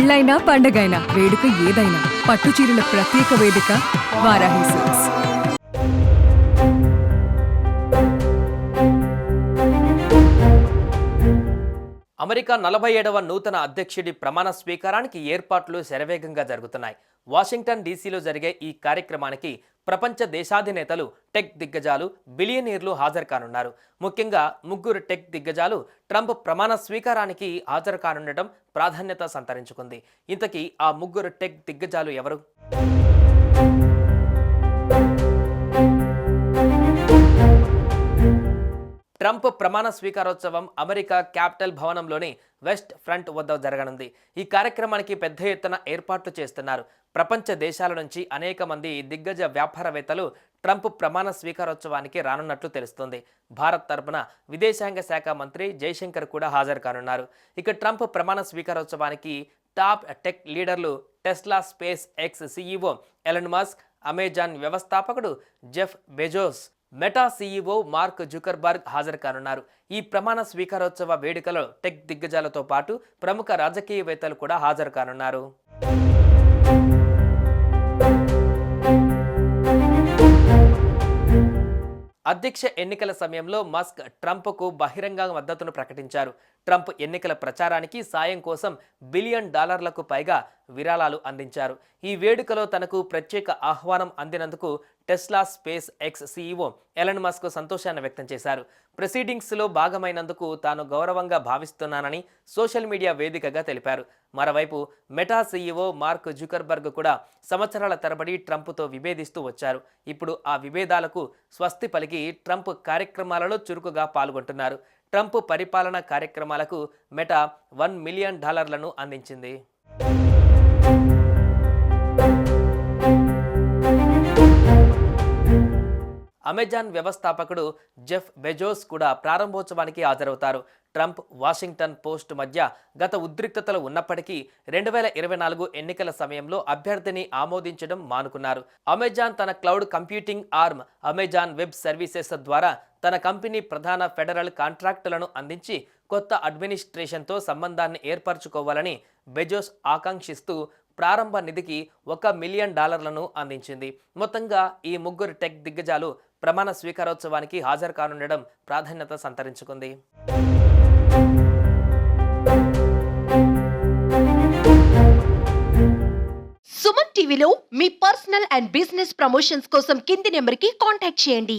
పెళ్ళైనా పండగైనా వేడుక ఏదైనా పట్టు చీరల ప్రత్యేక వేదిక వారాహి సిల్క్స్. అమెరికా నలభై ఏడవ నూతన అధ్యక్షుడి ప్రమాణ స్వీకారానికి ఏర్పాట్లు శరవేగంగా జరుగుతున్నాయి. వాషింగ్టన్ డీసీలో జరిగే ఈ కార్యక్రమానికి ప్రపంచ దేశాధినేతలు టెక్ దిగ్గజాలు బిలియనీర్లు హాజరు కానున్నారు. ముఖ్యంగా ముగ్గురు టెక్ దిగ్గజాలు ట్రంప్ ప్రమాణ స్వీకారానికి హాజరు కానుండటం ప్రాధాన్యత సంతరించుకుంది. ఇంతకీ ఆ ముగ్గురు టెక్ దిగ్గజాలు ఎవరు? ట్రంప్ ప్రమాణ స్వీకారోత్సవం అమెరికా క్యాపిటల్ భవనంలోని వెస్ట్ ఫ్రంట్ వద్ద జరగనుంది. ఈ కార్యక్రమానికి పెద్ద ఎత్తున ఏర్పాట్లు చేస్తున్నారు. ప్రపంచ దేశాల నుంచి అనేక మంది దిగ్గజ వ్యాపారవేత్తలు ట్రంప్ ప్రమాణ స్వీకారోత్సవానికి రానున్నట్లు తెలుస్తుంది. భారత్ తరపున విదేశాంగ శాఖ మంత్రి జైశంకర్ కూడా హాజరు కానున్నారు. ఇక ట్రంప్ ప్రమాణ స్వీకారోత్సవానికి టాప్ టెక్ లీడర్లు Tesla SpaceX CEO Elon Musk Amazon వ్యవస్థాపకుడు Jeff Bezos Meta CEO Mark Zuckerberg హాజరు కానున్నారు ఈ ప్రమాణ స్వీకారోత్సవ వేడుకలో టెక్ దిగ్గజాలతో పాటు ప్రముఖ రాజకీయవేత్తలు కూడా హాజరు కానున్నారు అధ్యక్ష ఎన్నికల సమయంలో మస్క్ ట్రంప్కు బహిరంగ మద్దతును ప్రకటించారు. ట్రంప్ ఎన్నికల ప్రచారానికి సాయం కోసం బిలియన్ డాలర్లకు పైగా విరాళాలు అందించారు. ఈ వేడుకలో తనకు ప్రత్యేక ఆహ్వానం అందినందుకు Tesla SpaceX CEO Elon Musk సంతోషాన్ని వ్యక్తం చేశారు. ప్రొసీడింగ్స్లో భాగమైనందుకు తాను గౌరవంగా భావిస్తున్నానని సోషల్ మీడియా వేదికగా తెలిపారు. మరోవైపు మెటా సీఈఓ మార్క్ జుకర్బర్గ్ కూడా సంవత్సరాల తరబడి ట్రంప్తో విభేదిస్తూ వచ్చారు. ఇప్పుడు ఆ విభేదాలకు స్వస్తి పలికి ట్రంప్ కార్యక్రమాలలో చురుకుగా పాల్గొంటున్నారు. ట్రంప్ పరిపాలన కార్యక్రమాలకు మెటా వన్ మిలియన్ డాలర్లను అందించింది. అమెజాన్ వ్యవస్థాపకుడు జెఫ్ బెజోస్ కూడా ప్రారంభోత్సవానికి హాజరవుతారు. ట్రంప్ వాషింగ్టన్ పోస్ట్ మధ్య గత ఉద్రిక్తతలు ఉన్నప్పటికీ రెండు వేల ఇరవై నాలుగు ఎన్నికల సమయంలో అభ్యర్థిని ఆమోదించడం మానుకున్నారు. అమెజాన్ తన cloud computing arm Amazon web services ద్వారా తన కంపెనీ ప్రధాన ఫెడరల్ కాంట్రాక్టులను అందించి కొత్త అడ్మినిస్ట్రేషన్తో సంబంధాన్ని ఏర్పరచుకోవాలని బెజోస్ ఆకాంక్షిస్తూ ప్రారంభ నిధికి ఒక మిలియన్ డాలర్లను అందించింది. మొత్తంగా ఈ ముగ్గురు టెక్ దిగ్గజాలు ప్రమాణ స్వీకారోత్సవానికి హాజరు కానుండడం ప్రాధాన్యత సంతరించుకుంది. సుమన్ టీవీలో మీ పర్సనల్ అండ్ బిజినెస్ ప్రమోషన్స్ కోసం కింది నెంబర్కి కాంటాక్ట్ చేయండి.